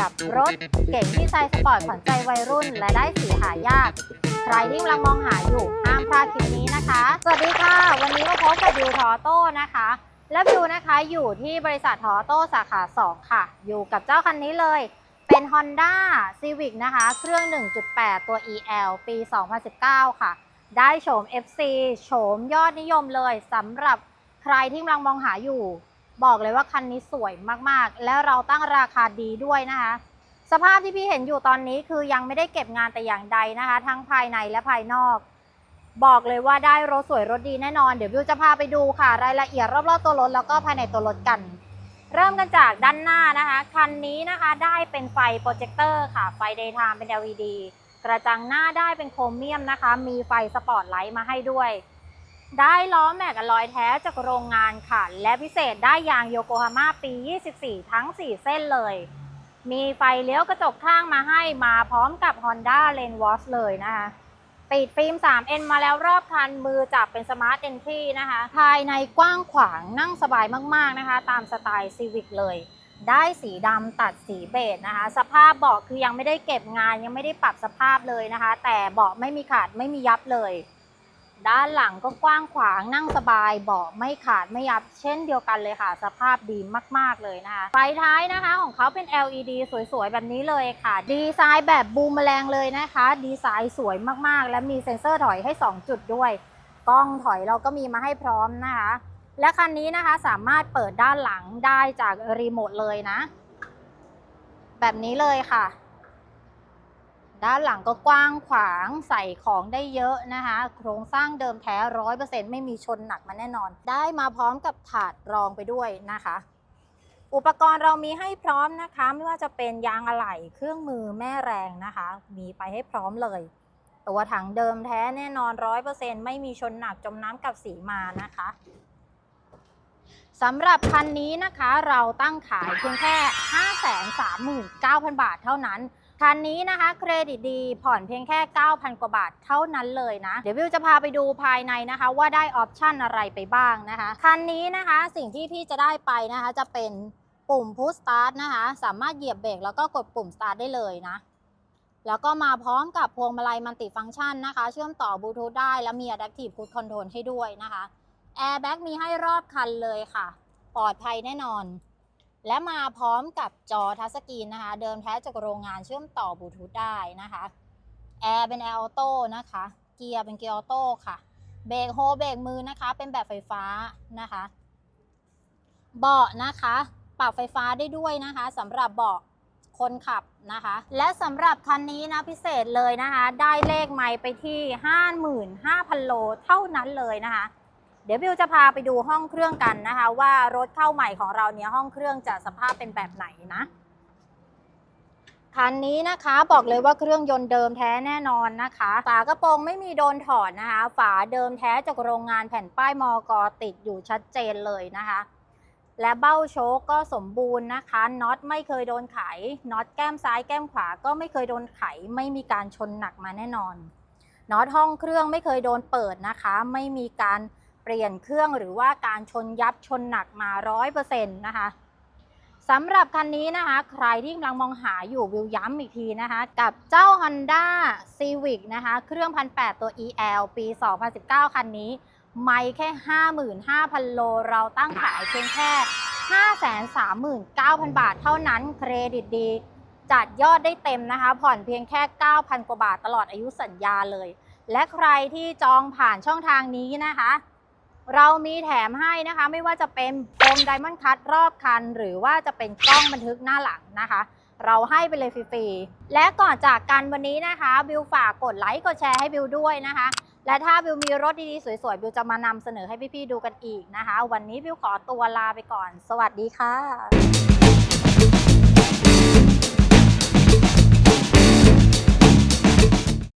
กับรถเก่งที่ไซส์สปอร์ตขวัญใจวัยรุ่น และได้สีหายาก ใครที่กำลังมองหาอยู่ห้ามพลาดคลิปนี้นะคะ สวัสดีค่ะ วันนี้มาพบกับบิวทอโต้นะคะ และบิวนะคะอยู่ที่บริษัททอโต้สาขา 2 ค่ะ อยู่กับเจ้าคันนี้เลย เป็น Honda Civic นะคะ เครื่อง 1.8 ตัว EL ปี 2019 ค่ะ ได้โฉม FC โฉมยอดนิยมเลยสำหรับใครที่กำลังมองหาอยู่ บอกเลยว่าคันนี้สวยมากๆ และเราตั้งราคาดีด้วยนะคะ สภาพที่พี่เห็นอยู่ตอนนี้คือยังไม่ได้เก็บงานแต่อย่างใดนะคะ ทั้งภายในและภายนอก บอกเลยว่าได้รถสวยรถดีแน่นอน เดี๋ยววิวจะพาไปดูค่ะ รายละเอียดรอบๆตัวรถแล้วก็ภายในตัวรถกัน เริ่มกันจากด้านหน้านะคะ คันนี้นะคะได้เป็นไฟโปรเจคเตอร์ค่ะ ไฟ daytime เป็น LED กระจังหน้าได้เป็นโครเมียมนะคะ มีไฟสปอตไลท์มาให้ด้วย ได้ล้อแม็กอลลอยแท้จากโรงงานค่ะ และพิเศษได้ยางโยโกฮาม่าปี 24 ทั้ง 4 เส้นเลย มีไฟเลี้ยวกระจกข้างมาให้มาพร้อมกับ Honda Lane Watch เลยนะคะติดฟิล์ม 3N มาแล้วรอบคันมือจับเป็น Smart Entry นะคะ ภายในกว้างขวางนั่งสบายมาก ๆ นะคะ ตามสไตล์ Civic เลย ได้สีดำตัดสีเบจนะคะ สภาพเบาะคือยังไม่ได้เก็บงานยังไม่ได้ปรับสภาพเลยนะคะ แต่เบาะไม่มีขาดไม่มียับเลย ด้านหลังก็กว้างขวางนั่งสบายเบาะไม่ขาดไม่ยับเช่นเดียวกันเลยค่ะ สภาพดีมากๆเลยนะคะไฟท้ายนะคะของเขาเป็น LED สวยๆ แบบนี้เลยค่ะ ดีไซน์แบบบูมแมลงเลยนะคะ ดีไซน์สวยมากๆ และมีเซ็นเซอร์ถอยให้ 2 จุดด้วย กล้องถอยเราก็มีมาให้พร้อมนะคะ และคันนี้นะคะสามารถเปิดด้านหลังได้จากรีโมทเลยนะ แบบนี้เลยค่ะ ด้านหลังก็กว้างขวางใส่ของได้เยอะนะคะ โครงสร้างเดิมแท้ร้อยเปอร์เซ็นต์ไม่มีชนหนักมาแน่นอน ได้มาพร้อมกับถาดรองไปด้วยนะคะ อุปกรณ์เรามีให้พร้อมนะคะ ไม่ว่าจะเป็นยางอะไหล่เครื่องมือแม่แรงนะคะ มีไปให้พร้อมเลย ตัวถังเดิมแท้แน่นอนร้อยเปอร์เซ็นต์ไม่มีชนหนักจมน้ำกับสีมานะคะสำหรับคันนี้นะคะเราตั้งขายเพียงแค่ 539,000 บาทเท่านั้น คันนี้นะคะเครดิตดีผ่อนเพียงแค่ 9,000 กว่าบาทเท่านั้นเลยนะ เดี๋ยววิวจะพาไปดูภายในนะคะ ว่าได้ออปชันอะไรไปบ้างนะคะ คันนี้นะคะสิ่งที่พี่จะได้ไปนะคะจะเป็นปุ่มพุชสตาร์ทนะคะ สามารถเหยียบเบรกแล้วก็กดปุ่มสตาร์ทได้เลยนะ แล้วก็มาพร้อมกับพวงมาลัยมัลติฟังก์ชันนะคะ เชื่อมต่อบลูทูธได้แล้วมี Adaptive Cruise Control ให้ด้วยนะคะแอร์แบ็กมีให้รอบคันเลยค่ะ ปลอดภัยแน่นอน และมาพร้อมกับจอทัชสกรีนนะคะ เดิมแท้จากโรงงานเชื่อมต่อบลูทูธได้นะคะแอร์เป็นแอร์ออโต้นะคะ เกียร์เป็นเกียร์ออโต้ค่ะเบรกโฮเบรกมือนะคะ เป็นแบบไฟฟ้านะคะ เบาะนะคะ ปรับไฟฟ้าได้ด้วยนะคะสำหรับเบาะคนขับนะคะ และสำหรับคันนี้นะพิเศษเลยนะคะ ได้เลขไมล์ไปที่ 55,000 โลเท่านั้นเลยนะคะ เดี๋ยวบิวจะพาไปดูห้องเครื่องกันนะคะ ว่ารถเข้าใหม่ของเราเนี่ยห้องเครื่องจะสภาพเป็นแบบไหนนะคันนี้นะคะบอกเลยว่าเครื่องยนต์เดิมแท้แน่นอนนะคะ ฝากระโปรงไม่มีโดนถอดนะคะ ฝาเดิมแท้จากโรงงานแผ่นป้ายมอกอติดอยู่ชัดเจนเลยนะคะ และเบ้าโชคก็สมบูรณ์นะคะน็อตไม่เคยโดนไขน็อตแก้มซ้ายแก้มขวาก็ไม่เคยโดนไข ไม่มีการชนหนักมาแน่นอนน็อตห้องเครื่องไม่เคยโดนเปิดนะคะ ไม่มีการ เปลี่ยนเครื่องหรือว่าการชนยับชนหนักมาร้อยเปอร์เซ็นต์นะคะสำหรับคันนี้นะคะ ใครที่กำลังมองหาอยู่วิวย้ำอีกทีนะคะ กับเจ้า Honda Civic นะคะ เครื่อง 1,800 ตัว EL ปี 2019 คันนี้ ไม่แค่ 55,000 โล เราตั้งขายเพียงแค่ 539,000 บาทเท่านั้นเครดิตดี จัดยอดได้เต็มนะคะ ผ่อนเพียงแค่ 9,000 กว่าบาทตลอดอายุสัญญาเลย และใครที่จองผ่านช่องทางนี้นะคะ เรามีแถมให้นะคะ ไม่ว่าจะเป็นโฟมไดมอนด์คัตรอบคัน หรือว่าจะเป็นกล้องบันทึกหน้าหลังนะคะ เราให้ไปเลยฟรีๆ และก่อนจากกันวันนี้นะคะ บิวฝากกดไลค์กดแชร์ให้บิวด้วยนะคะ และถ้าบิวมีรถดีๆ สวยๆ บิวจะมานำเสนอให้พี่ๆดูกันอีกนะคะ วันนี้บิวขอตัวลาไปก่อน สวัสดีค่ะ